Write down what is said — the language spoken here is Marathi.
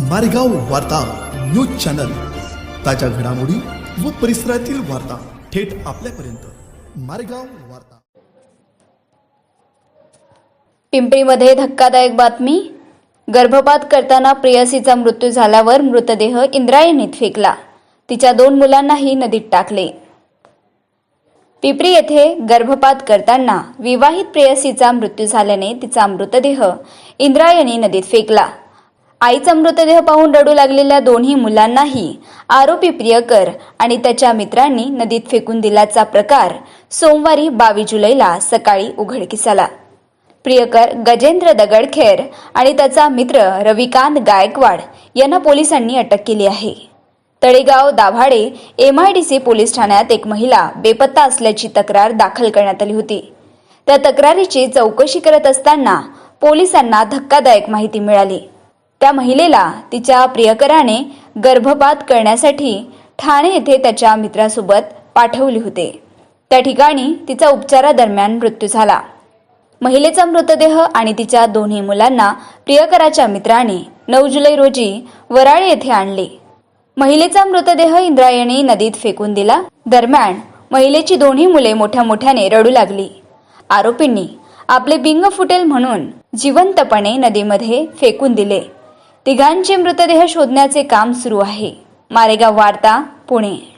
मारेगाव वार्ता न्यूज चॅनल. ताज्या घडामोडी व परिसरातील वार्ता थेट आपल्यापर्यंत. मारेगाव वार्ता. पिंपरीमध्ये धक्कादायक बातमी. गर्भपात करताना प्रेयसीचा मृत्यू झाल्यावर मृतदेह इंद्रायणीत फेकला. तिच्या दोन मुलांनाही नदीत टाकले. पिंपरी येथे गर्भपात करताना विवाहित प्रेयसीचा मृत्यू झाल्याने तिचा मृतदेह इंद्रायणी नदीत फेकला. आईचा मृतदेह पाहून रडू लागलेल्या दोन्ही मुलांनाही आरोपी प्रियकर आणि त्याच्या मित्रांनी नदीत फेकून दिल्याचा प्रकार सोमवारी बावीस जुलैला सकाळी उघडकीस आला. प्रियकर गजेंद्र दगडखेर आणि त्याचा मित्र रविकांत गायकवाड यांना पोलिसांनी अटक केली आहे. तळेगाव दाभाडे एमआयडीसी पोलीस ठाण्यात एक महिला बेपत्ता असल्याची तक्रार दाखल करण्यात आली होती. त्या तक्रारीची चौकशी करत असताना पोलिसांना धक्कादायक माहिती मिळाली. त्या महिलेला तिच्या प्रियकराने गर्भपात करण्यासाठी ठाणे येथे त्याच्या मित्रासोबत पाठवले होते. त्या ठिकाणी तिचा उपचारादरम्यान मृत्यू झाला. महिलेचा मृतदेह आणि तिच्या दोन्ही मुलांना प्रियकराच्या मित्राने नऊ जुलै रोजी वराळे येथे आणले. महिलेचा मृतदेह इंद्रायणी नदीत फेकून दिला. दरम्यान महिलेची दोन्ही मुले मोठ्या मोठ्याने रडू लागली. आरोपींनी आपले बिंग फुटेल म्हणून जिवंतपणे नदीमध्ये फेकून दिले. तिघांचे मृतदेह शोधण्याचे काम सुरू आहे. मारेगाव वार्ता पुणे.